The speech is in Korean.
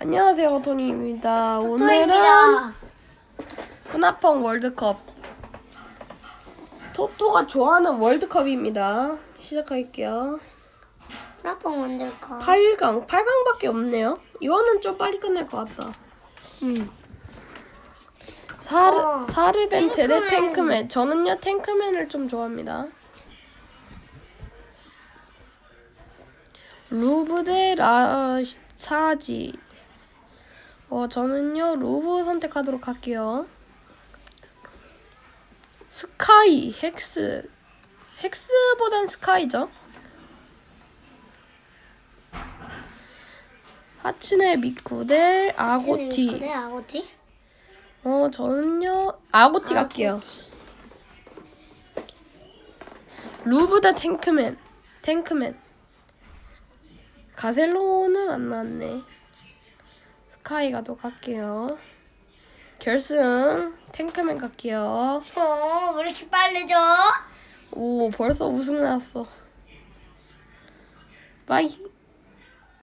안녕하세요, 토니입니다. 오늘은 토토입니다. 푸나펑 월드컵. 토토가 좋아하는 월드컵입니다. 시작할게요. 프라펑 만들까? 8강, 8강밖에 없네요. 이거는 좀 빨리 끝날 것 같다. 응. 사르, 어, 사르벤테 대 탱크맨. 탱크맨. 저는요, 탱크맨을 좀 좋아합니다. 루브 대 라사지. 어, 저는요, 루브 선택하도록 할게요. 스카이, 헥스. 헥스보단 스카이죠? 하츠네 미쿠 대 아고티. 네, 아고티. 어, 저는요, 아고티 갈게요. 루브 대 탱크맨. 탱크맨. 가셀로는 안 나왔네. 스카이 가도록 할게요. 결승 탱크맨 갈게요. 어, 왜 이렇게 빠르죠? 오, 벌써 우승 나왔어. 빠이.